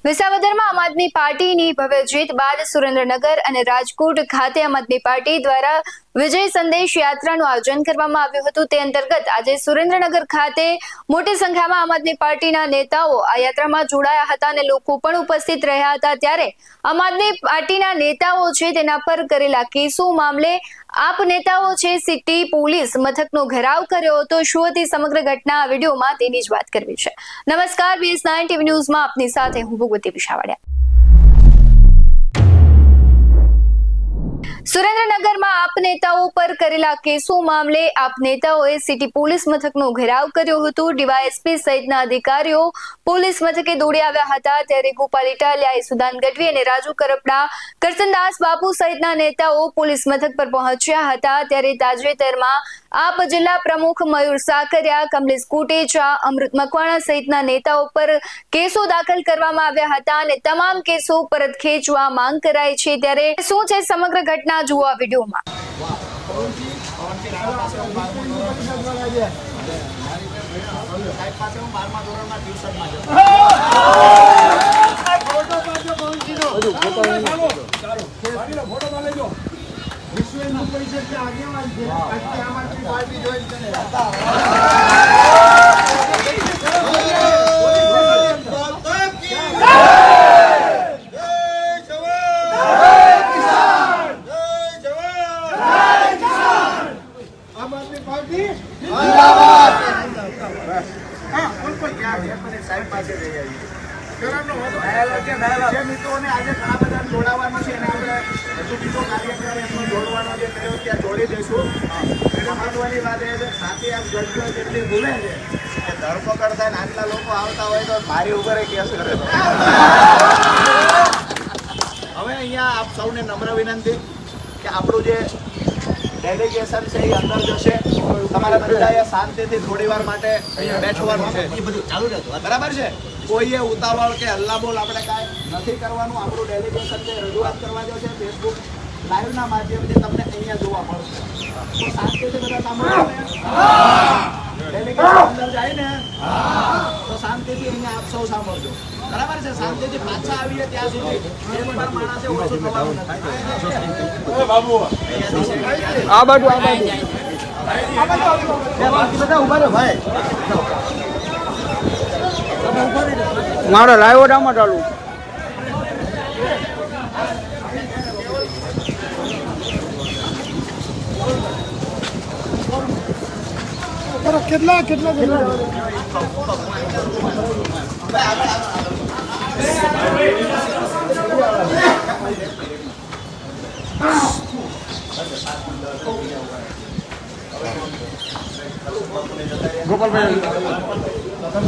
વિસાવદરમાં આમ આદમી પાર્ટીની ભવ્ય જીત બાદ સુરેન્દ્રનગર અને રાજકોટ ખાતે આમ આદમી પાર્ટી દ્વારા વિજય સંદેશ યાત્રાનું આયોજન કરવામાં આવ્યું હતું. તે અંતર્ગત આજે સુરેન્દ્રનગર ખાતે મોટી સંખ્યામાં આમ આદમી પાર્ટીના નેતાઓ આ યાત્રામાં જોડાયા હતા અને લોકો પણ ઉપસ્થિત રહ્યા હતા. ત્યારે આમ આદમી પાર્ટીના નેતાઓ છે તેના પર કરેલા કેસો મામલે આપ નેતાઓ છે, સિટી, પોલીસ મથકનો ઘેરાવ કર્યો હતો. શું હતી સમગ્ર ઘટના? વિડીયોમાં તેની જ વાત કરવી છે. નમસ્કાર બીએસ નાઇન ટીવી ન્યૂઝમાં આપની સાથે હું ભગવતી વિશાવાડિયા. સુરેન્દ્રનગરમાં આપ નેતાઓ પર કરેલા કેસો મામલે આપ નેતાઓએ સિટી પોલીસ મથકનો ઘેરાવ કર્યો હતો. ડીવાયએસપી સહિતના અધિકારીઓ પોલીસ મથકે દોડી આવ્યા હતા ત્યારે ગોપાલ ઇટાલિયા સુદાન ગઢવી અને રાજુ કરપડા કરસનદાસ બાપુ સહિતના નેતાઓ પોલીસ મથક પર પહોંચ્યા હતા. ત્યારે તાજેતરમાં આપ જિલ્લા પ્રમુખ મયુર સાકરિયા, કમલેશ કોટેચા અમૃત મકવાણા સહિતના નેતાઓ પર કેસો દાખલ કરવામાં આવ્યા હતા અને તમામ કેસો પરત ખેંચવા માંગ કરાઈ છે ત્યારે શું છે સમગ્ર ઘટના જુઓ આ વિડીયોમાં. આમ આદમી પાર્ટી? કરણનો વાંધો. આજે ઘણા બધા જોડાવાનું છે એને આપણે હજુ કાર્યક્રમ એમનો જોડવાનો જે કર્યો ત્યાં જોડી દઈશું મહત્વની વાત એ છે કે સાથે આ જડ્યો જેટલી ભૂલે છે, કે ધરપકડ થાય આટલા લોકો આવતા હોય તો મારી ઉપર કેસ કરે. હવે અહીંયા આપ સૌને નમ્ર વિનંતી કે આપણું જે ડેલિગેશન છે એ અંદર જશે. તમારા બધાએ શાંતિથી થોડી માટે અહીંયા બેઠવાનું છે. એ બધું ચાલુ રહેતું બરાબર છે? કોઈએ ઉતાવળ કે હલ્લાબોલ આપણે કાંઈ નથી કરવાનું. આપણું ડેલિગેશન જે રજૂઆત કરવા જો છે ફેસબુક લાઈવના માધ્યમથી તમને અહીંયા જોવા મળશે. તો શાંતિથી બધા સાંભળો ડેલિગેશન અંદર જાય ને તો શાંતિથી અહીંયા આપ સૌ સાંભળજો. બરાબર છે? શાંતિથી પાછા આવીએ ત્યાં સુધી. એક પણ માણસે ઓછું થવાનું નથી. આ બાજુ આ બાજુ. બધા ઊભા રહો ભાઈ. મારો લાઈવ આમાં ચાલુ. કેટલા કેટલા કેટલા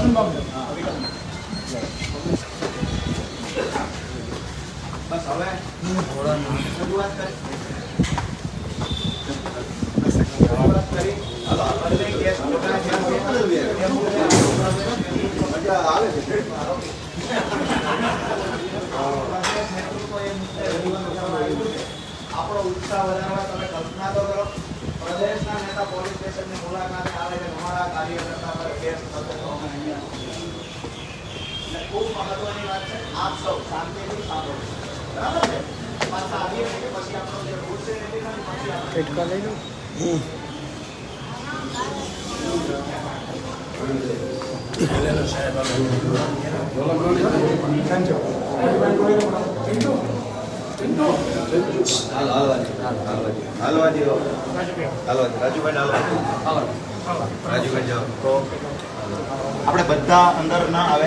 બસ આપણે ઉત્સાહ વધારવા તમે કલ્પના તો કરો પ્રદેશના નેતા પોલીસ સ્ટેશનની મુલાકાતે આવે છે અમારા કાર્યકર્તા પર કેસ થતો ખૂબ મહત્વની વાત છે આપ સૌ શાંતિથી સાંભળો લઈ રાજુભાઈ જાઓ તો આપણે બધા અંદર ના આવે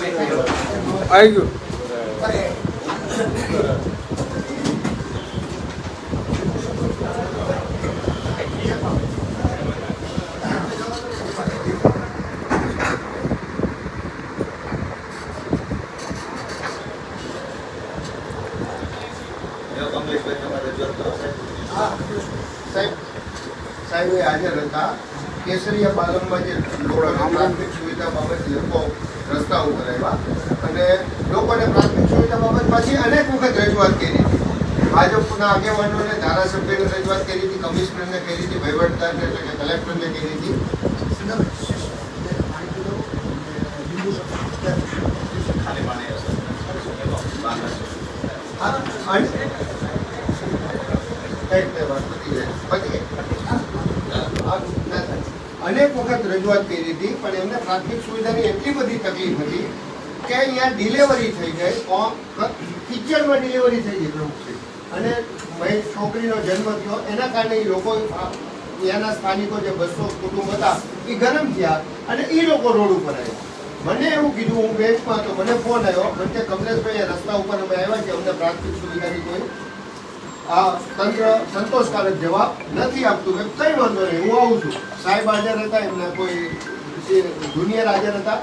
આવી ગયું. સાહેબ સાહેબ હાજર હતા. કેસરીયા પાલમમાં જે લોડા ગામડા સુવિધા બાબતે લોકો રસ્તા ઉપર આવ્યા અને લોકોને પ્રાથમિક સુવિધા બાબત પાછી અનેક વખત રજૂઆત કરી. હતી ભાજપના આગેવાનોને ધારાસભ્યને રજૂઆત કરી હતી, કમિશનરને કરી હતી, વહીવટદારને એટલે કે કલેક્ટરને કરી હતી. ખાલી પાણી હશે બહાર હશે. હા, અને- એક બે વાત પતી જાય. પતી ગઈ? આ ના થાય. અનેક વખત રજૂઆત કરી હતી, પણ એમને પ્રાથમિક સુવિધાની એટલી બધી તકલીફ હતી કે અહીંયા ડિલેવરી થઈ ગઈ કિચનમાં ડિલેવરી થઈ ગઈ પ્રમુખશ્રી અને મહેશ છોકરીનો જન્મ થયો, એના કારણે એ લોકો ત્યાંના સ્થાનિકો જે બસો કુટુંબ હતા એ ગરમ થયા અને એ લોકો રોડ ઉપર આવ્યા. મને એવું કીધું, હું બેંકમાં તો મને ફોન આવ્યો કે કમલેશભાઈ રસ્તા ઉપર અમે આવ્યા છે અમને પ્રાથમિક સુવિધાની કોઈ આ તંત્ર સંતોષકારક જવાબ નથી આપતું કે કઈ વાંધો નહીં, હું આવું છું. સાહેબ હાજર હતા, એમના કોઈ જુનિયર હાજર હતા.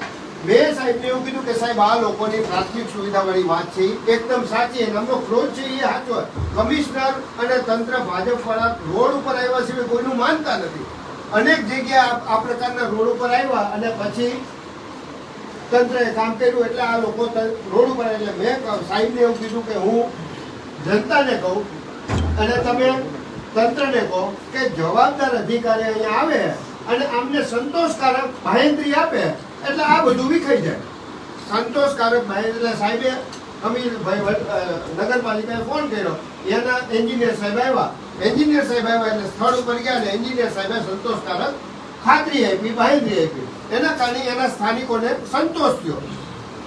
મેં સાહેબને એવું કીધું કે સાહેબ, આ લોકોની પ્રાથમિક સુવિધાવાળી વાત છે એકદમ સાચી અને અમનો ક્રોધ છે, એ સાચો કમિશનર અને તંત્ર ભાજપવાળા રોડ ઉપર આવ્યા સિવાય કોઈનું માનતા નથી. અનેક જગ્યાએ આ- પ્રકારના રોડ ઉપર આવ્યા અને પછી તંત્રએ કામ કર્યું એટલે આ લોકો રોડ ઉપર એટલે મેં સાહેબને એવું કીધું કે હું જનતાને કહું અને તમે તંત્રને કહો કે જવાબદાર અધિકારી અહીંયા આવે અને આમને સંતોષકારક બાહેંધરી આપે, એટલે આ બધું વિખાઈ જાય. સંતોષકારક એટલે સાહેબે અમીરભાઈ નગરપાલિકાએ ફોન કર્યો. એના એન્જિનિયર સાહેબ આવ્યા. એન્જિનિયર સાહેબ આવ્યા એટલે સ્થળ ઉપર ગયા અને એન્જિનિયર સાહેબે સંતોષકારક ખાતરી આપી બાહેંધરી આપી. એના કારણે એના સ્થાનિકોને સંતોષ થયો.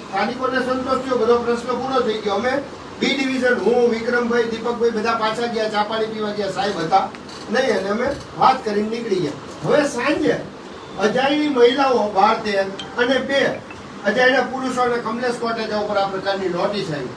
સ્થાનિકોને સંતોષ થયો. બધો પ્રશ્ન પૂરો થઈ ગયો. અમે બી ડિવિઝન, હું, વિક્રમભાઈ, દીપકભાઈ બધા પાછા ગયા, ચા પાણી પીવા ગયા, સાહેબ હતા. નહીં, અને અમે વાત કરીને નીકળી ગયા. હવે સાંજે અજાયની મહિલાઓ બાર તેર અને બે અજાયણા પુરુષોને કમલેશ કોટેજ ઉપર આ પ્રકારની નોટિસ આવી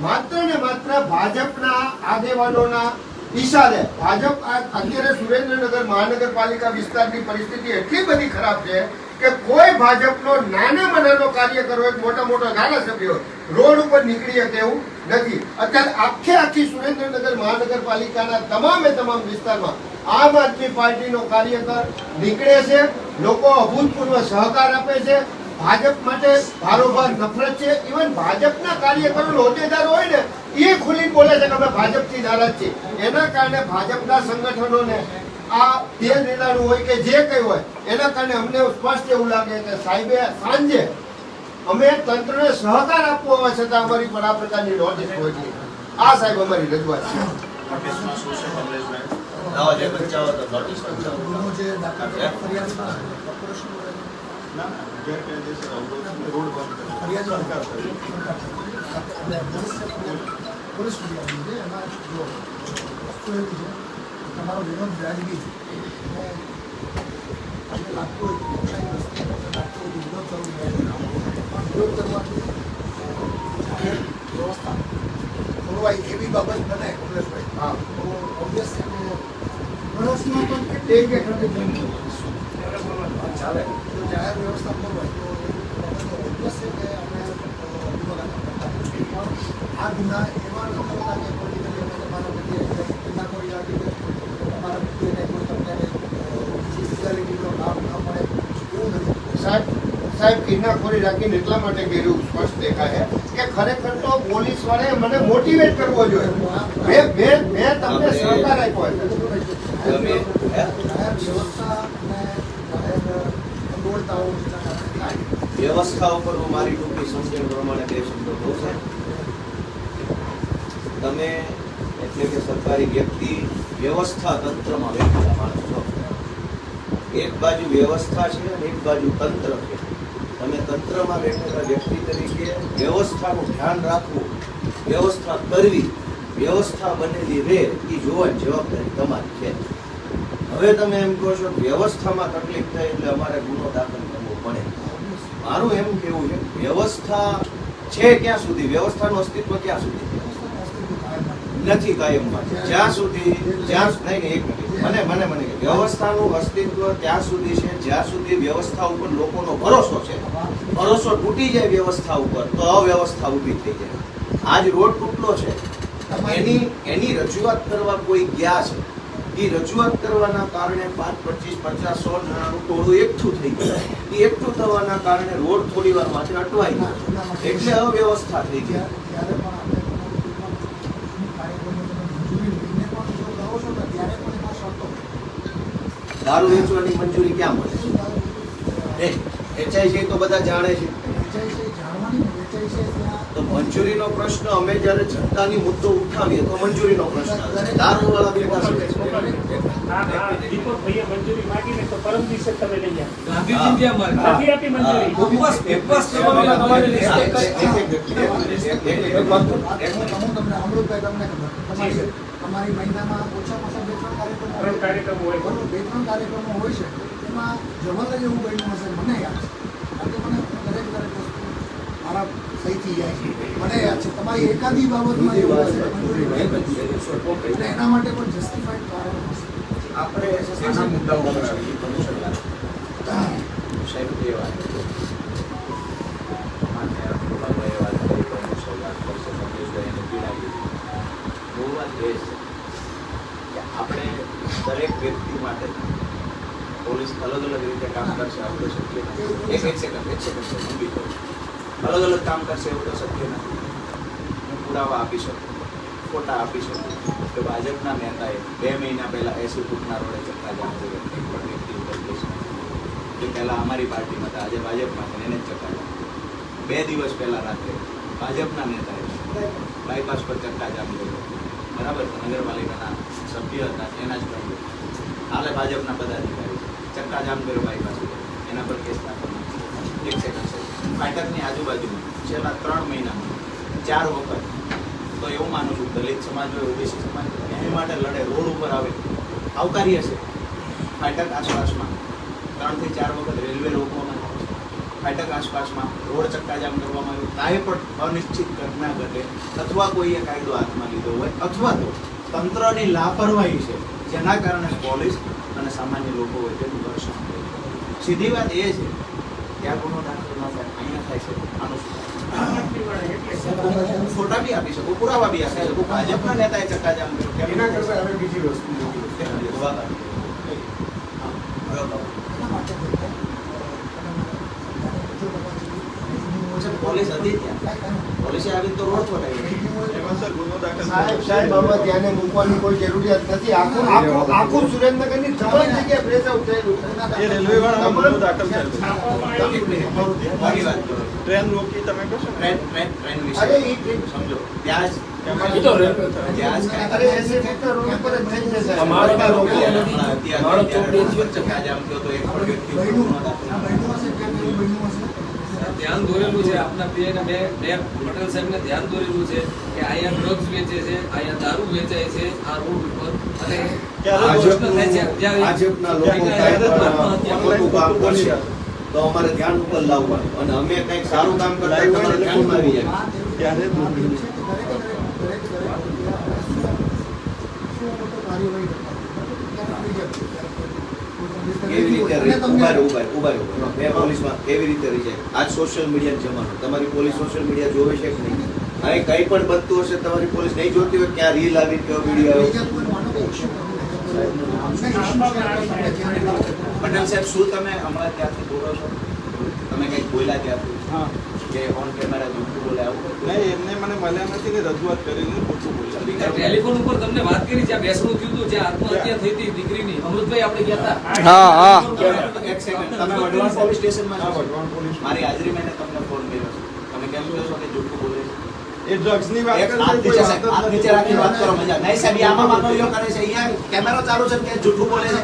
માત્ર ને માત્ર ભાજપના આગેવાનોના ઈશારે ભાજપ અત્યારે સુરેન્દ્રનગર મહાનગરપાલિકા વિસ્તારની પરિસ્થિતિ એટલી બધી ખરાબ છે કે કોઈ ભાજપનો નાનામાં નાનો કાર્યકર હોય મોટા મોટા ધારાસભ્યો રોડ ઉપર નીકળી શકે એવું નથી. અત્યારે આખે આખી સુરેન્દ્રનગર મહાનગરપાલિકાના તમામે તમામ વિસ્તારમાં આમ આદમી પાર્ટીનો કાર્યકર નીકળે છે, લોકો અભૂતપૂર્વ સહકાર આપે છે, ભાજપ માટે ભારોભાર નફરત છે. ઇવન ભાજપના કાર્યકરો હોદ્દેદાર હોય ને, એ ખુલી બોલે છે કે અમે ભાજપથી નારાજ છીએ. એના કારણે ભાજપના સંગઠનોને આ બે રેલાનું હોય કે જે કંઈ હોય એના કારણે અમને સ્પષ્ટ એવું લાગે કે સાહેબે સાંજે અમે તંત્રને સહકાર આપવો હોવા છતાં અમારી પર આ પ્રકારની નોટિસ છે. આ સાહેબ અમારી રજૂઆત છે. પોલીસ ફરિયાદ છે એમાં જો વસ્તુ એવી છે કે તમારો વિરોધ વ્યાજબી છે. અને લાગતું હોય કે પોતાની વસ્તુ લાગતું હોય વિરોધ કરવો પણ વિરોધ કરવાથી વ્યવસ્થા ખોરવાય એવી બાબત બને કમલેશભાઈ હા. તો ઓબ્વિયસ છે કે વર્ષમાં પણ કેટલી એક ચાલે. તો જાહેર વ્યવસ્થા ખોરવાય તો ઓબ્વિયસ છે કે આપણે આ ગુના એવા લોકો કે પોલિટિકલી અમે તમારા પ્રત્યે ગુના કરી રાખી કે તમારા પ્રત્યે કોઈ તમને ઇક્વાલિટીનો લાભ ન મળે એવું નથી સાહેબ સાહેબ કિન્નાખોરી રાખીને એટલા માટે કર્યું સ્પષ્ટ દેખાય કે ખરેખર તો પોલીસ વાળે મને મોટિવેટ કરવો જોઈએ. મેં મેં મેં તમને સહકાર આપ્યો વ્યવસ્થા ઉપર હું મારી ટૂંકી સમજણ પ્રમાણે બે શબ્દો કહું સાહેબ તમે એટલે કે સરકારી વ્યક્તિ વ્યવસ્થા તંત્રમાં વ્યક્તિ માણસ છો. એક બાજુ વ્યવસ્થા છે અને એક બાજુ તંત્ર છે. તમે તંત્રમાં બેઠેલા વ્યક્તિ તરીકે વ્યવસ્થાનું ધ્યાન રાખવું વ્યવસ્થા કરવી વ્યવસ્થા બનેલી રહે એ જોવાની જવાબદારી તમારી છે. હવે તમે એમ કહો છો વ્યવસ્થામાં તકલીફ થાય એટલે અમારે ગુનો દાખલ કરવો પડે. મારું એમ કેવું છે વ્યવસ્થા છે ક્યાં સુધી? વ્યવસ્થાનું અસ્તિત્વ ક્યાં સુધી? નથી કાયમ માટે જ્યાં સુધી જ્યાં નહીં, એક મિનિટ. મને મને મને. વ્યવસ્થાનું અસ્તિત્વ ત્યાં સુધી છે, જ્યાં સુધી વ્યવસ્થા ઉપર લોકોનો ભરોસો છે. ભરોસો તૂટી જાય વ્યવસ્થા ઉપર, તો અવ્યવસ્થા ઊભી થઈ જાય. આજ રોડ તૂટલો છે. એની એની રજૂઆત કરવા કોઈ ગયા છે. એ રજૂઆત કરવાના કારણે પાંચ, પચીસ, પચાસ, સો જણાનું ટોળું એકઠું થઈ ગયું. એ એકઠું થવાના કારણે રોડ થોડી વાર માટે અટવાઈ ગયો. એટલે અવ્યવસ્થા થઈ ગઈ ત્યારે પણ આપણે કાર્યક્રમો તમે મંજૂરી લઈને પણ જો કરો છો ને ત્યારે પણ એમાં શરતો દારૂ વેચવાની મંજૂરી ક્યાં મળે? વેચાય છે તો બધા જાણે છે. તો મંજૂરીનો પ્રશ્ન અમે જ્યારે જનતાની મુદ્દો ઉઠાવીએ તો મંજૂરીનો પ્રશ્ન દારૂ ભેગા શું છે? હા હા દીપકભાઈએ મંજૂરી માંગીને તો પરમ દિવસે તમે લઈ આવ્યા ગાંધીજી ત્યાં મારે. નથી આપી મંજૂરી. ઉપવાસ ઉપવાસ કરવાનો તમારી list એક- એક જ એક- એક- એક- એક- એક- એક- હું તમને અમૃતભાઈ તમને ખબર. તમારી તમારી મહિનામાં ઓછામાં ત્રણ કાર્યક્રમો હોય. બરોબર બે ત્રણ કાર્યક્રમો હોય છે. એમાં જમલ જ એવું બન્યું હશે મને યાદ છે. કારણ કે મને દરેક દરેક વસ્તુ મારા સહીથી જાય છે. મને યાદ છે. તમારી એકાદી બાબતમાં એવું હશે એટલે એના માટે પણ જસ્ટિફાઈડ કારણ હશે. આપણે મુદ્દાઓ પર આવીએ. કમિશનર સાહેબ બે વાત માન્ય ભગવાનભાઈએ વાત કરી કમિશનર વાત કરશે કમિશનર એને પીડાવી મૂળ વાત એ છે કે આપણે દરેક વ્યક્તિ માટે પોલીસ અલગ અલગ રીતે કામ કરશે આપણે શક્ય નથી. એક સેકન્ડ એક સેકન્ડ હું બી કહું અલગ અલગ કામ કરશે એવું તો શક્ય નથી. હું પુરાવા આપી શકું ફોટા આપી શકું. કે ભાજપના નેતાએ બે મહિના પહેલાં એસી ફૂટના રોડે ચક્કા જામ કર્યો એક પણ વ્યક્તિ ઉપર કેસ જે પહેલાં અમારી પાર્ટીમાં હતા આજે ભાજપમાં છે એને જ ચક્કા બે દિવસ પહેલાં રાત્રે ભાજપના નેતાએ બાયપાસ પર ચક્કા જામ કર્યો. બરાબર નગરપાલિકાના સભ્ય હતા એના જ કર્યો હાલે ભાજપના પદાધિકારી. છે. ચક્કા જામ કર્યો બાયપાસ પાસે એના પર કેસ એક સેકન્ડ છે ફાટકની આજુબાજુમાં, છેલ્લા ત્રણ મહિનામાં, ચાર વખત, તો એવું માનું છું, દલિત સમાજ હોય, ઓબીસી સમાજ એની માટે લડે, રોડ ઉપર આવે. આવકાર્ય છે ફાટક આસપાસમાં, ત્રણથી ચાર વખત રેલવે રોકવામાં. ફાટક આસપાસમાં રોડ ચક્કાજામ કરવામાં આવ્યું. કાંઈ પણ અનિશ્ચિત ઘટના ઘટે, અથવા કોઈએ કાયદો હાથમાં લીધો હોય, અથવા તો તંત્રની લાપરવાહી છે, જેના કારણે પોલીસ અને સામાન્ય લોકો હોય તેનું થાય સીધી વાત એ છે કે આ ગુનો દાખલ ન થાય અહીંયા થાય છે. આનું શું ફોટા બી આપી શકું પુરાવા બી આપી શકું. ભાજપના નેતાએ ચક્કાજામ કર્યો? એના કરતા હવે બીજી વસ્તુ એના માટે થઈને, અ, તમે મને- જો તમારી પોલીસ હતી ત્યાં પોલીસે આવી તો રોડ છોડાવી સાહેબ સાહેબ હવે ત્યાંને મૂકવાની કોઈ જરૂરિયાત નથી આખું આખું આખું સુરેન્દ્રનગરની તમામ જગ્યાએ પ્રેસ આઉટ થયેલું છે. છે. ટ્રેન રોકી તમે કહો છો ને? ટ્રેન ટ્રેન વિશે અરે એ ટ્રેન- સમજો ત્યાં જ અમારે ત્યાં રોકી નથી અત્યારે- મારો અત્યારે ચોક બે ચક્કાજામ થયો તો એક પણ વ્યક્તિ ધ્યાન દોરેલું છે આપના પીએને બે બે પટેલ સાહેબને ધ્યાન દોરેલું છે કે અહીંયા ડ્રગ્સ વેચે છે અહીંયા દારૂ વેચાય છે આ રોડ ઉપર અને તો અમારે ધ્યાન ઉપર લાવવાનું અને અમે કંઈક સારું કામ કરતા હોય તો ધ્યાનમાં આવી જાય ત્યારે જ વાત એવું છે કે દરેકે દરેક દરેક દરેક જગ્યાએ આપણે શું શું મોટો કાર્યવાહી કરતા હોય. બરાબર? ત્યારે આવી જાય. કેવી રીતે ઉભાર ઉભાર ઉભાર. બે પોલીસમાં કેવી રીતે રહી જાય? આજ સોશિયલ મીડિયા જમાનો. તમારી પોલીસ સોશિયલ મીડિયા જોવે છે કે નહીં? અહીં કંઈ પણ બનતું હશે તમારી પોલીસ નહીં જોતી હોય ક્યાં રીલ આવી કયો વીડિયો આવ્યો. પટેલ સાહેબ શું તમે હમણાં ત્યાંથી બોલો છો? તમે કંઈક બોલ્યા ત્યાંથી? હા. કે ઓન કેમેરા બોલે આવું નહીં એમને મને મળ્યા નથી ને રજૂઆત કરીને ખોટું બોલ્યા ટેલિફોન ઉપર તમને વાત કરી છે? બેસણું થયું હતું આત્મહત્યા થઈ હતી દીકરીની અમૃતભાઈ આપણે ગયા હતા? હા હા. એક સેકન્ડ તમે વઢવાણ પોલીસ સ્ટેશનમાં છો વઢવાણ પોલીસ મારી હાજરી તમને ફોન કર્યો તમે કેમ છો? કે જૂઠું બોલે છે? એ ડ્રગ્સની વાત એક હાથ નીચે હાથ નીચે રાખી વાત કરો મજા. નહીં સાહેબ એ આમાં માનવીઓ કરે છે. અહીંયા કેમેરો ચાલુ છે કે જૂઠું બોલે છે?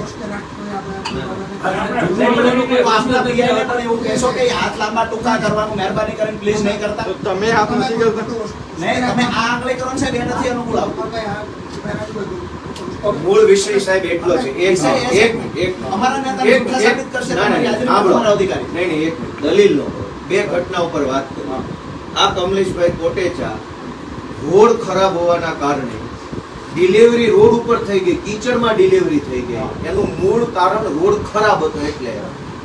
આપણે તો આપના PI ને પણ એવું કહેશો કે હાથ લાંબા ટૂંકા કરવાનું મહેરબાની કરીને પ્લીઝ નહીં કરતા. તમે હાથ નથી કરતા. નહીં તમે આ આંગળી કરો ને સાહેબ એ નથી અનુકૂળ આવતું. મૂળ વિષય સાહેબ એટલો છે. એક. એક એક અમારા નેતા સાબિત કરશે ના, ના, અધિકારી. નહીં નહીં એક દલીલ નો બે ઘટના ઉપર વાત કરો. આ કમલેશભાઈ કોટેચા રોડ ખરાબ હોવાના કારણે ડિલિવરી રોડ ઉપર થઈ ગઈ. કિચડમાં ડિલિવરી થઈ ગઈ. એનું મૂળ કારણ રોડ ખરાબ હતો એટલે.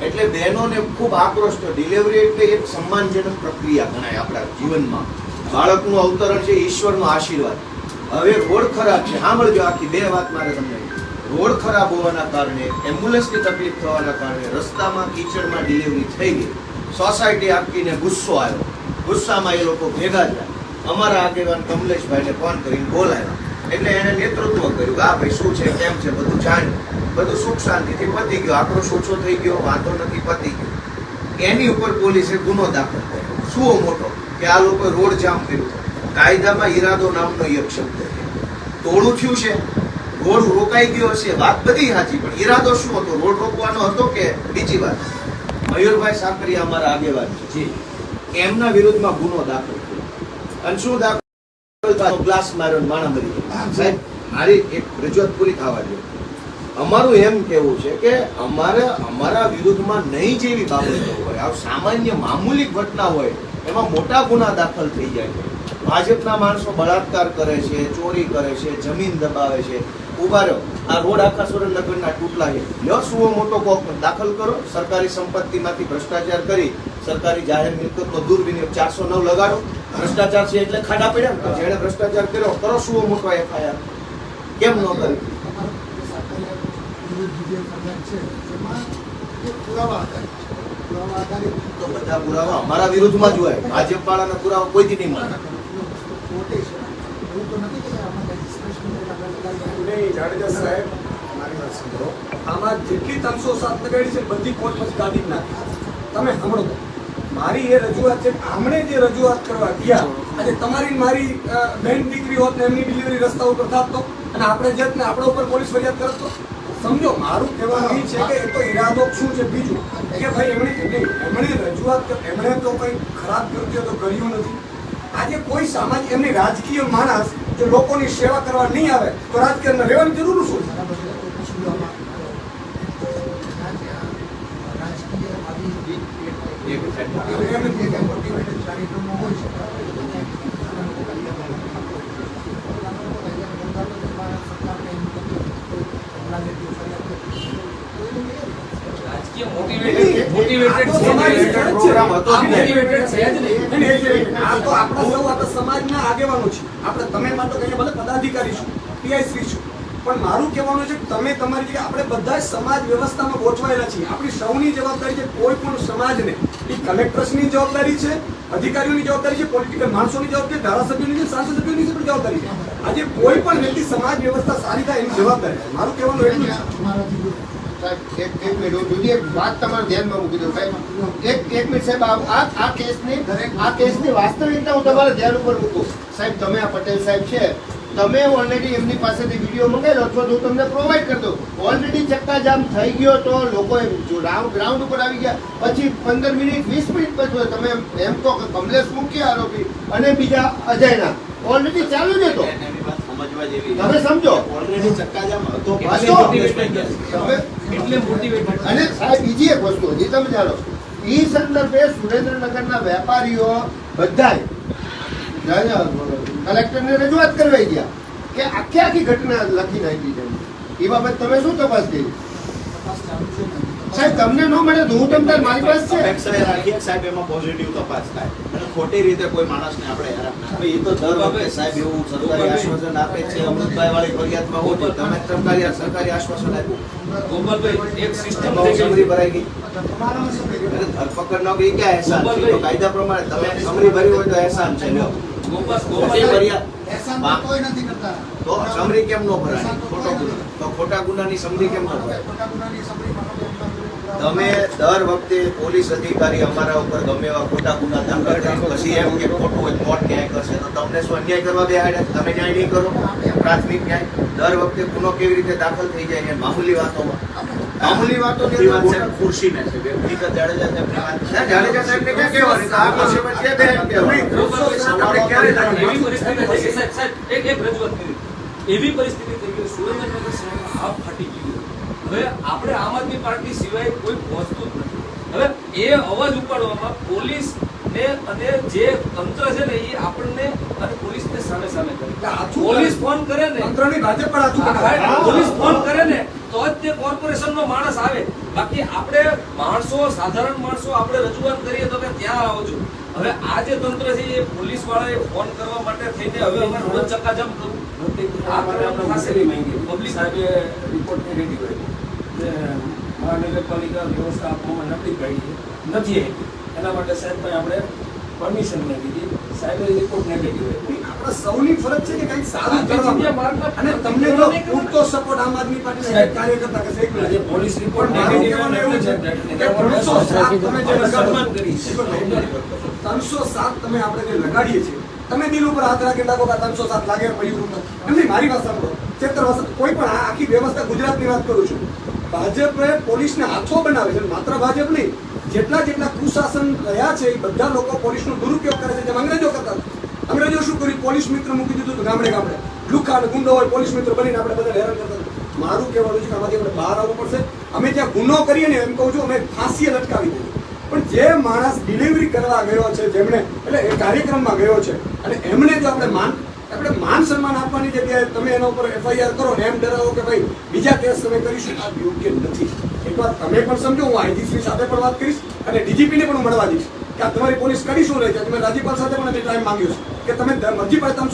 એટલે બહેનોને ખૂબ આક્રોશ થયો. ડિલિવરી એટલે એક સન્માનજનક પ્રક્રિયા ગણાય આપણા જીવનમાં. બાળકનું અવતરણ છે ઈશ્વરનો આશીર્વાદ. હવે રોડ ખરાબ છે. સાંભળજો આખી બે વાત મારે તમને. રોડ ખરાબ હોવાના કારણે, એમ્બ્યુલન્સની તકલીફ થવાના કારણે રસ્તામાં કિચડમાં ડિલિવરી થઈ ગઈ. સોસાયટી આપીને ગુસ્સો આવ્યો. ગુસ્સામાં એ લોકો ભેગા થયા. અમારા આગેવાન કમલેશભાઈને ફોન કરીને બોલાવ્યા. એટલે એણે નેતૃત્વ કર્યું આ ભાઈ શું છે, કેમ છે, બધું જાણ્યું. બધું સુખ શાંતિથી પતી ગયો. આક્રોશ ઓછો થઈ ગયો, વાંધો નથી, પતી ગયો. એની ઉપર પોલીસે ગુનો દાખલ કર્યો. શું મોટો, કે આ લોકો રોડ જામ કર્યું. કાયદામાં ઈરાદો નામનો એક શબ્દ છે. તોડું થયું છે. રોડ રોકાઈ ગયો હશે વાત બધી સાચી પણ ઈરાદો શું હતો? રોડ રોકવાનો હતો કે બીજી વાત? મયુરભાઈ સાકરિયા અમારા આગેવાન છે. એમના વિરુદ્ધમાં ગુનો દાખલ થયો. અને શું દાખલ થયો? ગ્લાસ માર્યો માણા મરી સાહેબ મારી એક રજૂઆત પૂરી થવા દો. અમારું એમ કેવું છે કે અમારે અમારા વિરુદ્ધમાં નહીં જેવી બાબતો હોય આ સામાન્ય મામૂલી ઘટના હોય એમાં મોટા ગુના દાખલ થઈ જાય. છે ભાજપના માણસો બળાત્કાર કરે છે, ચોરી કરે છે, જમીન દબાવે છે. ઊભા રહ્યો આ રોડ આખા સુરેન્દ્રનગરના ટૂંકલા છે. લ્યો સુવો મોટો કોક દાખલ કરો. સરકારી સંપત્તિમાંથી ભ્રષ્ટાચાર કરી સરકારી જાહેર મિલકતનો દુર્વિનિયોગ ચારસો નવ લગાડો. ભ્રષ્ટાચાર છે એટલે ખાડા પડ્યા જેણે ભ્રષ્ટાચાર કર્યો, કરો સુવો મોટો એફઆઈઆર. કેમ ન કરી તો બધા પુરાવા અમારા વિરુદ્ધમાં જ હોય. ભાજપ વાળાના પુરાવા કોઈ નહીં મળે. કોર્ટે છે એવું તો નથી કે આમાં નહીં, જાડેજા સાહેબ, મારી વાત સાંભળો. આમાં જેટલી ત્રણસો સાત લગાડી છે બધી કોર્ટ પછી કાઢી જ નાખી તમે સાંભળો મારી એ રજૂઆત છે, આમણે જે રજૂઆત કરવા ગયા, આજે તમારી મારી બહેન દીકરી હોત ને એમની ડિલિવરી રસ્તા ઉપર થાત અને આપણે જત ને આપણા ઉપર પોલીસ ફરિયાદ કરત સમજો, મારું કહેવાનું એ છે કે એ તો ઈરાદો શું છે બીજું? કે ભાઈ એમણે એમણે રજૂઆત એમણે તો કંઈ ખરાબ કૃત્ય તો કર્યું નથી. આજે કોઈ સામાજિક એમની રાજકીય માણસ જો લોકોની સેવા કરવા નહીં આવે તો રાજકારણમાં રહેવાની જરૂર શું છે? બરાબર છે. તો પછી આમાં? રાજકીય આવી એક સાઈડ એમ જ કે મોટિવેટેડ મોટિવેટેડ છે. પ્રોગ્રામ હતો મોટિવેટેડ છે જ નહીં. આ તો આપણા સૌ આ તો સમાજના આગેવાનો છે. આપણે તમે માં તો કહીએ ભલે પદાધિકારી છું પીઆઈ શ્રી છું. પણ મારું કહેવાનું છે કે તમે તમારી જગ્યાએ આપણે બધા સમાજ વ્યવસ્થામાં ગોઠવાયેલા છીએ. આપણી સૌની જવાબદારી છે કોઈ પણ સમાજને. એ કલેક્ટર્સની જવાબદારી છે અધિકારીઓની જવાબદારી છે પોલિટિકલ માણસોની જવાબદારી ધારાસભ્યોની છે સાંસદ સભ્યોની પણ જવાબદારી છે. આજે કોઈ પણ વ્યક્તિ સમાજ વ્યવસ્થા સારી થાય એની જવાબદારી છે. મારું કહેવાનું એટલું છે. સાહેબ એક એક મિનિટ જુદી એક વાત તમારા ધ્યાનમાં મૂકી દઉં સાહેબ. એક એક મિનિટ સાહેબ આ આ- આ કેસની આ કેસની વાસ્તવિકતા હું તમારા ધ્યાન ઉપર મૂકું. સાહેબ તમે આ પટેલ સાહેબ છે. તમે ઓલરેડી એમની પાસેથી વીડિયો મંગાવેલો અથવા તો હું તમને પ્રોવાઈડ કરી દઉં. ઓલરેડી ચક્કાજામ થઈ ગયો તો લોકો ગ્રાઉન્ડ ઉપર આવી ગયા. પછી પંદર મિનિટ વીસ મિનિટ પછી તમે એમ- તો કમલેશ મુખ્ય આરોપી અને બીજા અજયના. ઓલરેડી ચાલુ જ હતો સમજવા જેવી તમે સમજો. ઓલરેડી ચક્કાજામ હતો. તમે અને સાહેબ બીજી એક વસ્તુ હજી તમે જાણો એ સંદર્ભે સુરેન્દ્રનગરના વેપારીઓ બધાય કલેક્ટરને રજૂઆત કરવા ગયા કે આખી આખી ઘટના લખી નાખી છે. એ બાબત તમે શું તપાસ કરી? તપાસ ચાલુ છે. સાહેબ તમને ન મળે તો હું તમને મારી પાસે છે. એક્સરે રાખીએ સાહેબ એમાં પોઝિટિવ તપાસ થાય. અને ખોટી રીતે કોઈ માણસને આપણે હેરાન ના એ તો દર વખતે સાહેબ એવું સરકારી આશ્વાસન આપે છે અમૃતભાઈ વાળી ફરિયાદમાં હોય તો તમે સરકારી સરકારી આશ્વાસન આપ્યું. ગોપાલભાઈ એક સિસ્ટમ બહુ સમરી ગઈ. ભરાઈ ગઈ. ધરપકડ નો ગઈ ક્યાં એહસાન છે? તો કાયદા પ્રમાણે તમે સમરી ભરી હોય તો એહસાન છે. લ્યો. ગોપાલ ખોટી ગોપાલ. ફરિયાદ. તો કોઈ નથી કરતા. તો સમરી કેમ ન ભરાય? ખોટો ગુનો. તો ખોટા ગુનાની સમરી કેમ ન ભરાય? ખોટા ગુનાની સમરીમાં તમે દર વખતે પોલીસ અધિકારી અમારા ઉપર ગમે એવા ખોટા ગુના દાખલ કરે પછી એમ કે ખોટું હોય કોર્ટ ન્યાય કરશે. તો તમને શું અન્યાય કરવા બેહાડે તમે ન્યાય નહીં કરો? પ્રાથમિક ન્યાય. દર વખતે ગુનો કેવી રીતે દાખલ થઈ જાય છે? મામૂલી વાતોમાં. મામૂલી વાતો વાત છે ખુરશીને છે. વ્યક્તિગત જાડેજા સાહેબની વાત છે. જાડેજા ક્યાં કહેવાનું? આ પછી જે બે એમ કહેવાનું. ગોપાલભાઈ, એવી પરિસ્થિતિ થઈ ગઈ, સાહેબ, સાહેબ, એક એક રજૂઆત કરી. એવી પરિસ્થિતિ થઈ ગઈ. સુરેન્દ્રનગર શહેરમાં આપ ફાટી ગયું. હવે આપણે આમ આદમી પાર્ટી સિવાય કોઈ પહોંચતું જ નથી. હવે એ અવાજ ઉપાડવામાં પોલીસ ને અને જે તંત્ર છે ને એ આપણને અને પોલીસને સામે સામે કરે. પોલીસ ફોન કરે ને. તંત્રની ભાજપ પણ પોલીસ ફોન કરે ને તો જ તે કોર્પોરેશન નો માણસ આવે. બાકી આપણે માણસો સાધારણ માણસો આપણે રજૂઆત કરીએ તો કે ત્યાં આવો છો. હવે આ જે તંત્ર છે એ પોલીસ વાળાએ ફોન કરવા માટે થઈને હવે માટે આપણે ફાસેલી માંગી પબ્લિક સાહેબે રિપોર્ટ નેગેટિવ આવ્યો જે મહાનગરપાલિકા વ્યવસ્થા આપવામાં નથી પાડી નથી એના માટે સાહેબ આપણે પરમિશન માંગી હતી સાહેબ રિપોર્ટ નેગેટિવ આવ્યો આપણા સૌની ફરજ છે કે કંઈક સારું કરવા અને તમને જો પૂરતો સપોર્ટ આમ આદમી પાર્ટી કાર્યકર્તા કે છે, એક મિનિટ. પોલીસ રિપોર્ટ નેગેટિવ એવું છે કે ત્રણસો સાત તમે જે આપણે કરી સન્માન કરીશ તમે આપણે જે લગાડીએ છીએ તમે દિલ ઉપર હાથ રાખી લાગો કે ત્રણસો સાત લાગે ઉપર એમની મારી વાત સાંભળો. ચેતર કોઈ પણ આખી વ્યવસ્થા ગુજરાતની વાત કરું છું. ભાજપે પોલીસને હાથો બનાવે છે. માત્ર ભાજપ નહીં, જેટલા જેટલા કુશાસન રહ્યા છે, એ બધા લોકો પોલીસનો દુરુપયોગ કરે છે. જેમ અંગ્રેજો કરતા અંગ્રેજો શું કર્યું? પોલીસ મિત્ર મૂકી દીધું ગામડે ગામડે. લુખા અને ગુંડો હોય, પોલીસ મિત્ર બનીને આપણે બધા હેરાન કરતા મારું કહેવાનું છે કે આમાંથી આપણે બહાર આવવું પડશે. અમે જ્યાં ગુનો કરીએ ને એમ કહું છું, અમે ફાંસીએ લટકાવી દઈએ. પણ જે માણસ ડિલિવરી કરવા ગયો છે, જેમણે, એટલે એ કાર્યક્રમમાં ગયો છે, અને એમણે જો આપણે માન આપણે માન સન્માન આપવાની જગ્યાએ તમે એના ઉપર એફઆઈઆર કરો ને એમ ડરાવો કે ભાઈ, બીજા કેસ તમે કરીશું, આ યોગ્ય નથી. એકવાર તમે પણ સમજો, હું આઈજીસી સાથે પણ વાત કરીશ અને ડીજીપીને પણ મળવા દઈશ કે આ તમારી પોલીસ કરી શું રહી છે? તમે રાજ્યપાલ સાથે પણ અમે ટાઈમ માંગ્યો છે કે તમે મરજી પાસે તમે?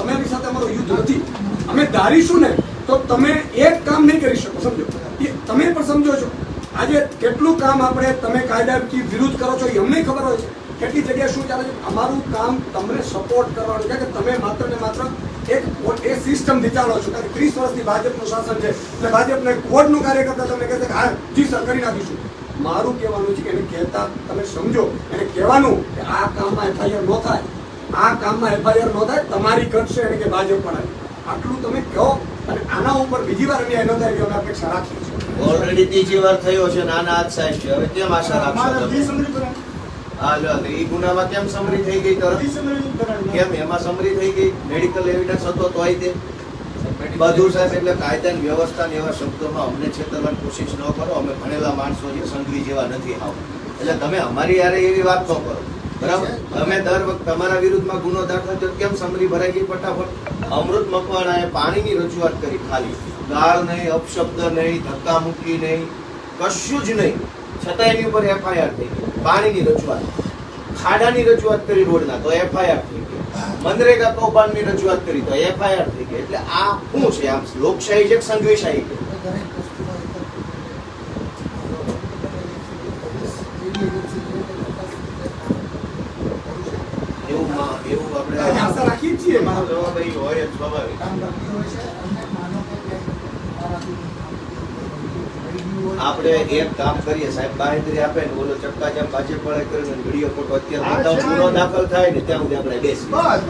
તમારી સાથે અમારો યુદ્ધ નથી. અમે ધારીશું ને તો તમે એક કામ નહીં કરી શકો, સમજો. તમે પણ સમજો છો. આજે કેટલું કામ આપણે તમે કાયદાથી વિરુદ્ધ કરો છો એ અમને ખબર હોય છે. કેટલી જગ્યાએ શું ચાલે છે? અમારું કામ તમને સપોર્ટ કરવાનું છે કે તમે માત્ર ને માત્ર એક એ સિસ્ટમ ચાલો છો. કારણ કે ત્રીસ વર્ષથી ભાજપનું શાસન છે. એટલે ભાજપને કોડનું કાર્ય કરતા તમને કહેશે કે હા જી સર કરી નાખીશું. મારું કહેવાનું છે કે એને કહેતા તમે સમજો. એને કહેવાનું કે આ કામમાં એફઆઈઆર ન થાય. આ કામમાં એફઆઈઆર ન થાય. તમારી ઘટશે એને કે ભાજપ પણ આવી. આટલું તમે કહો અને આના ઉપર બીજી વાર અન્યાય ન થાય એવી અમે અપેક્ષા રાખીએ છીએ. ઓલરેડી ત્રીજી વાર થયો છે. નાના હાથ સાહેબ છે. હવે કેમ આશા રાખશો હા એ તો ગુનામાં કેમ સમરી થઈ ગઈ તરત? કેમ? એમાં સમરી થઈ ગઈ? મેડિકલ એવિડન્સ હતો તોય તે. બધું સાહેબ, એટલે કાયદા વ્યવસ્થા ને એવા શબ્દોમાં અમને છેતરવાની કોશિશ ન કરો. અમે ભણેલા માણસો છે સંઘવી જેવા નથી આવ એટલે તમે અમારી યારે એવી વાત ન કરો. બરાબર? તમે દર વખત તમારા વિરુદ્ધમાં ગુનો દાખલ થયો કેમ સમરી ભરાઈ ગઈ ફટાફટ? અમૃત મકવાણાએ પાણીની રજૂઆત કરી ખાલી. ગાળ નહીં, અપશબ્દ નહીં, ધક્કા મૂકી નહીં, કશું જ નહીં. છતાં એની ઉપર એફઆઈઆર થઈ ગઈ. પાણીની રજૂઆત. ખાડાની રજૂઆત કરી રોડના તો એફઆઈઆર થઈ ગઈ. મનરેગા કૌભાંડની રજૂઆત કરી તો એફઆઈઆર થઈ ગઈ. એટલે આ શું છે? આમ લોકશાહી છે સંઘવીશાહી છે? એવું એવું આપણે આશા રાખીએ છીએ. મારો જવાબ અહીં હોય જ સ્વાભાવિક કામ કરતી હોય છે અને માનો કે ક્યાંક મારાથી રહી ગયું હોય આપણે એક કામ કરીએ સાહેબ બાહેંધરી આપે ને ઓલો ચક્કા જેમ ભાજપ પડે કરીને વીડિયો ફોટો અત્યારે બતાવો ગુનો દાખલ થાય ને ત્યાં સુધી આપણે બેસી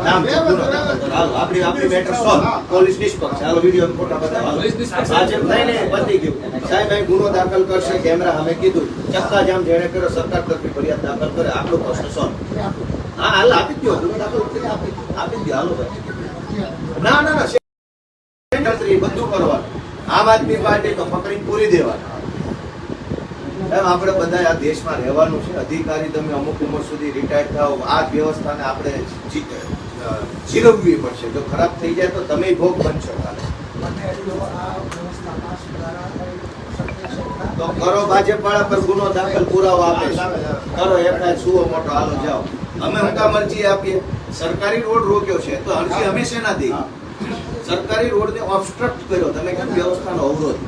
નામ છે દાખલ હાલો આપણી આપણી મેટર સોલ્વ. પોલીસ નિષ્પક્ષ. હાલો વીડિયો ફોટા બતાવો. હાલો. પોલીસ નિષ્પક્ષ. ભાજપ થાય ને પતી ગયું. સાહેબ અહીં ગુનો દાખલ કરશે કેમેરા અમે કીધું. ચક્કા જામ જેણે કર્યો સરકાર તરફથી ફરિયાદ દાખલ કરે આપણો પ્રશ્ન સોલ્વ. હા હાલ આપી દો ગુનો દાખલ કરી આપી. આપી દો હાલો ના ના ના બધું કરવાનું. આમ આદમી પાર્ટી તો પકડી પૂરી દેવાની. એમ આપણે બધા આ દેશમાં રહેવાનું છે. અધિકારી તમે અમુક ઉંમર સુધી રિટાયર થાઓ. આ વ્યવસ્થાને આપણે જીરવવી પડશે. જો ખરાબ થઈ જાય તો તમે ભોગ બનશો તો કરો ભાજપ વાળા પર ગુનો દાખલ પુરાવો આપે. કરો એફઆઈઆર સુવો મોટો હાલો જાઓ. અમે હું મરજી આપીએ. સરકારી રોડ રોક્યો છે તો અરજી અમે શેના દઈ સરકારી રોડને ઓબસ્ટ્રક્ટ કર્યો. તમે કેમ વ્યવસ્થાનો અવરોધ?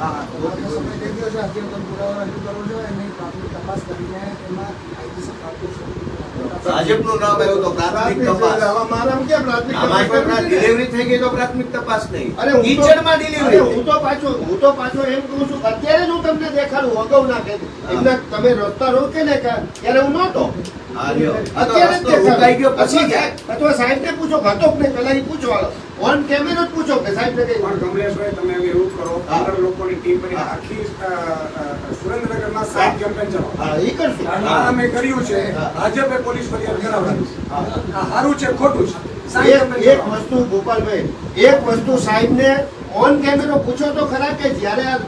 હા, સમય થઈ ગયો છે અત્યારે તમે પુરાવા રજૂ કરો છો એની પ્રાથમિક તપાસ. કરીને એમાં કાયદેસર ભાજપનું નામ આવ્યું તો પ્રાથમિક તપાસ હવે ક્યાં પ્રાથમિક તપાસ ડિલિવરી થઈ ગઈ તો પ્રાથમિક તપાસ નહીં. અરે હું તો- કિચડમાં ડિલિવરી હું તો પાછો હું તો પાછો એમ કહું છું અત્યારે જ હું તમને દેખાડું અગાઉ ના કહી. તમે રસ્તા રોકે ને ત્યારે હું નહોતો. અત્યારે ગયો. પછી અથવા અથવા સાહેબને પૂછો હતો કે નહીં એ પૂછો ઓન કેમેરો જ પૂછો કે સાહેબને કઈ. પણ કમલેશભાઈ તમે એવું કરો હા. લોકોની ટીમ બની આખી અ, અ, સુરેન્દ્રનગરમાં સાઈડ કેમ્પેન ચલાવો હા એ કરશું. આ અમે કર્યું છે. હા. ભાજપે પોલીસ ફરિયાદ કરાવડાવી આ સારું છે ખોટું છે. એક. વસ્તુ ગોપાલભાઈ એક વસ્તુ સાહેબને ઓન કેમેરો પૂછો તો ખરા કે જ્યારે આ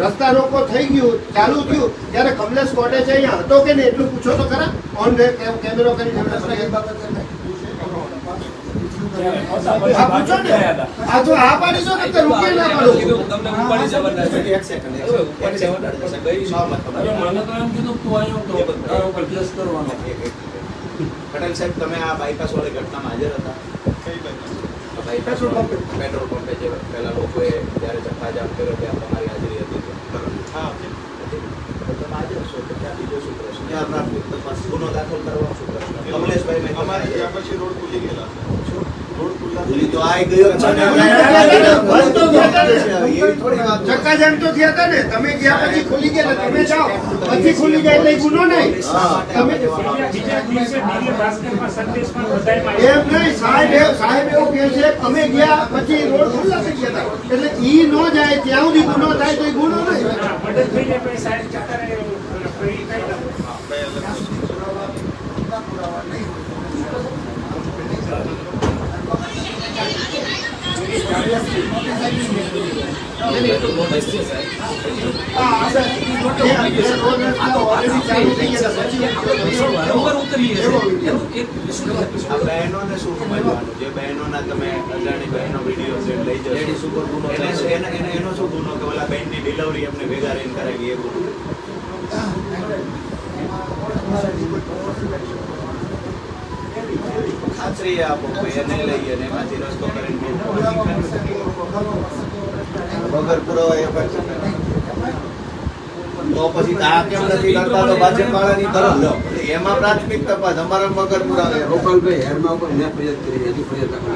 રસ્તા રોકો થઈ ગયું ચાલુ થયું ત્યારે કમલેશ કોટેજ અહીંયા હતો કે નહીં એટલું પૂછો તો ખરા ઓન કેમેરો કરીને એમણે એ ફરિયાદ- બાબતે મેં કીધું છે. હા પૂછો ને આ તો આ પાડી છો કે રૂકી ના પાડો કીધું તમને ઉપાડી જવાના છે એક સેકન્ડ એક હવે સેકન્ડ. ઉપાડી જવાના છે. ગઈ સહમત તમારી વાત. મને તો એમ કીધું કે તું આવ્યો તો તારા ઉપર કેસ કરવાનો એક- એક- પટેલ સાહેબ તમે આ બાયપાસ વાળી ઘટનામાં હાજર હતા કઈ પેટ્રોલ પંપે. પેટ્રોલ પંપે જે પેલા લોકોએ જ્યારે ચક્કાજામ કર્યો ત્યાં તમારી હાજરી હતી પ્રશ્ન? અમારે ત્યાં પછી રોડ ખુલી ગયેલા ચક્કાજામ તો થયા હતા ને. તમે ગયા પછી ખુલી ગયા તમે જાઓ. પછી ખુલી ગયા એટલે ગુનો નહીં. તમે એમ નહીં સાહેબ એવું- સાહેબ એવું કહે છે અમે ગયા પછી રોડ ખુલ્લા થઈ ગયા હતા. એટલે ઈ ન જાય ત્યાં સુધી ગુનો થાય તો ગુનો નહીં હા, મદદ થઈ જાય પછી સાહેબ જતા રહે એવું કઈ કઈ ખોટા પુરાવા નહીં હા, આપણે એ- એ રોડ રસ્તા already ચાલુ થઈ ગયા હતા. પછી વારંવાર ઉતરીએ છીએ એનું એક શું કહેવાય? આ બહેનોને શું સમજવાનું જે બહેનોના તમે અજાણી બહેનો વીડિયો સેટ લઈ જશો ઉપર ગુનો એનો શું ગુનો કે ઓલા બહેનની ડિલિવરી એમને ભેગા રહીને કરાવી એ ગુનો ખાતરી આપો કે એને લઈએ અને એમાંથી રસ્તો કરીને વગર પુરાવા એ પણ તો પછી આ કેમ નથી કરતા? તો ભાજપ વાળાની તરફ લો એમાં પ્રાથમિક તપાસ. અમારા વગર પુરાવે ગોપાલભાઈ હેરમાં ઉપર મેં ફરિયાદ કરી હજુ ફરિયાદ તમે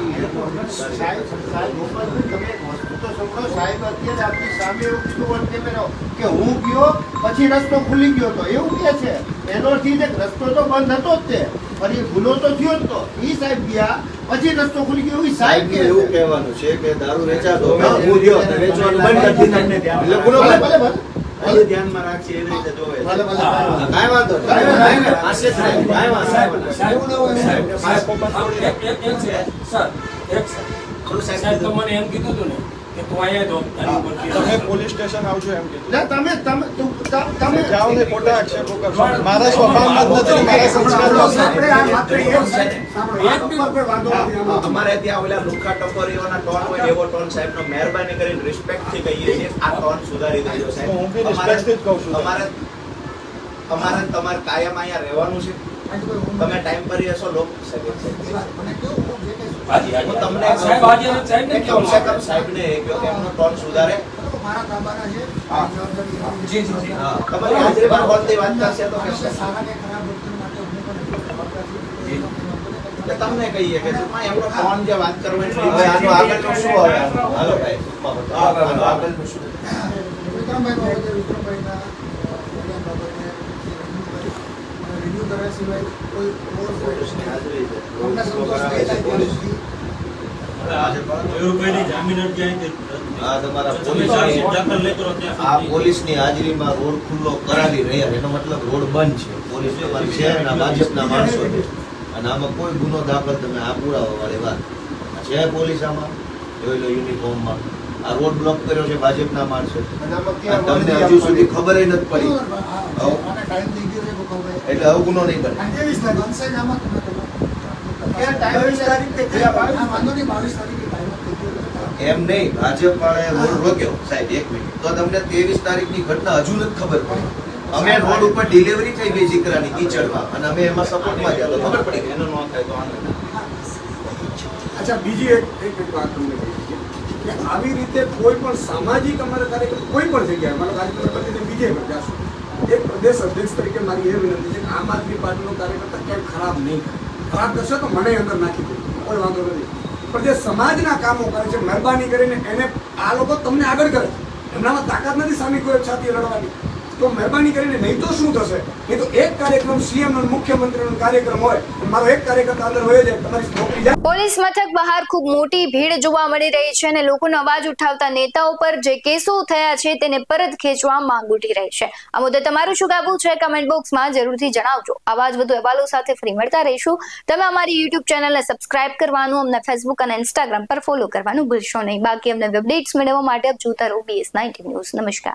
સાંભળો. સાહેબ અત્યારે આપણી સામે એવું કીધું on camera કે હું ગયો પછી રસ્તો ખુલી ગયો તો. એવું કે છે. એનો અર્થ છે રસ્તો તો બંધ હતો જ તે. પણ એ ભૂલો તો થયો જ તો. એ સાહેબ ગયા પછી રસ્તો ખુલી ગયો. એ સાહેબ કે એવું કહેવાનું છે કે દારૂ વેચાતો હું ગયો. તો વેચવાનું બંધ કરી દીધું. એટલે ગુનો ભલે, ભલે. ધ્યાનમાં એવી રીતે જોવે. કાંઈ વાંધો કાંઈ વાંધો. સાહેબ, તો મને એમ કીધું હતું ને તું અહીંયા જો તમે પોલીસ સ્ટેશન આવજો એમ કીધું તમે તમે તું- તમે જાઓ ને ખોટા આક્ષેપો કરશો મારા સ્વભાવમાં જ નથી મારા સંસ્કારમાં. અમારે ત્યાં ઓલા લુખા ટપરીઓના ટોન હોય એવો ટોન સાહેબનો મહેરબાની કરીને રિસ્પેક્ટથી કહીએ છીએ આ ટોન સુધારી દેજો સાહેબ. હું બી જ કહું છું. અમારે અમારે ને તમારે કાયમ અહીંયા રહેવાનું છે. તમે ટાઈમ પર હશો લોક સાહેબ તમને સાહેબ હાજી સાહેબ ને કમ કમ સાહેબને એ કહો કે એમનો ટોન સુધારે? મારા તાબાના છે. હા. જી, જી, જી. હા. તમારી હાજરીમાં બોલતી વાત કરશે તો માણસને સારા કે ખરાબ વર્તન માટે હું પણ એટલી જવાબદાર છું. એટલે તમને કહીએ કે એમનો ફોન જે વાત કરવાની હવે આનું આગળનું શું આવે હાલો ભાઈ. બતાવો. શું? વિક્રમભાઈ બાબતે વિક્રમભાઈના કલ્યાણ બાબતે રિવ્યુ કર્યા સિવાય કોઈ છે. અમને સંતોષ નહીં થાય ત્યાં સુધી પોલીસની હાજરીમાં રોડ ખુલ્લો કરાવી રહ્યા એનો મતલબ રોડ બંધ છે. પોલીસ શહેરના ભાજપના માણસો છે. અને આમાં કોઈ ગુનો દાખલ તમે આ પુરાવા વાળી વાત છે પોલીસ આમાં? જોઈ લો યુનિફોર્મમાં. આ રોડ બ્લોક કર્યો છે ભાજપના માણસો. અને અને તમને હજુ સુધી? ખબર નથી પડી. એટલે હવે ગુનો નહીં બને. એમ નહીં ભાજપ વાળાએ રોડ રોક્યો સાહેબ એક મિનિટ. તો તમને ત્રેવીસ તારીખની ઘટના હજુ નથી ખબર પડી. અમે રોડ ઉપર ડિલિવરી થઈ ગઈ જીકરાની કીચડમાં અને અમે એમાં સપોર્ટમાં ગયા તો ખબર પડી ગઈ. એનો ન થાય તો અચ્છા બીજી એક એક વાત તમને કહી કે આવી રીતે કોઈ પણ સામાજિક અમારા કાર્યક્રમ કોઈ પણ જગ્યાએ અમારા કાર્યક્રમ બીજે પણ જાશું. એક પ્રદેશ અધ્યક્ષ તરીકે મારી એ વિનંતી છે કે આમ આદમી પાર્ટીનો કાર્યકર્તા ક્યાંય ખરાબ નહીં ખરાબ કરશે તો મને અંદર નાખી દે. કોઈ વાંધો નથી. પણ જે સમાજના કામો કરે છે, મહેરબાની કરીને એને આ લોકો તમને આગળ કરે. એમનામાં તાકાત નથી સામે કોઈ છાતી લડવાની. તો મહેરબાની કરીને નહીં તો શું થશે? નહીં તો એક કાર્યક્રમ સીએમ નો મુખ્યમંત્રીનો કાર્યક્રમ હોય મારો એક કાર્યકર્તા અંદર હોય જાય તમારી નોકરી જાય. પોલીસ મથક બહાર ખૂબ મોટી ભીડ જોવા મળી રહી છે અને લોકોનો અવાજ ઉઠાવતા નેતાઓ પર જે કેસો થયા છે તેને પરત ખેંચવા માંગ ઉઠી રહી છે. આ મુદ્દે તમારું શું કહેવું છે? કમેન્ટ બોક્સમાં જરૂરથી જણાવજો. આવા જ વધુ અહેવાલો સાથે ફ્રી મળતા રહીશું. તમે અમારી યુટ્યુબ ચેનલને સબસ્ક્રાઇબ કરવાનું, અમને ફેસબુક અને ઇન્સ્ટાગ્રામ પર ફોલો કરવાનું ભૂલશો નહીં. બાકી અમને અપડેટ્સ મેળવવા માટે આપ જોતા રહો બીએસ નાઇન્ટી ન્યૂઝ નમસ્કાર.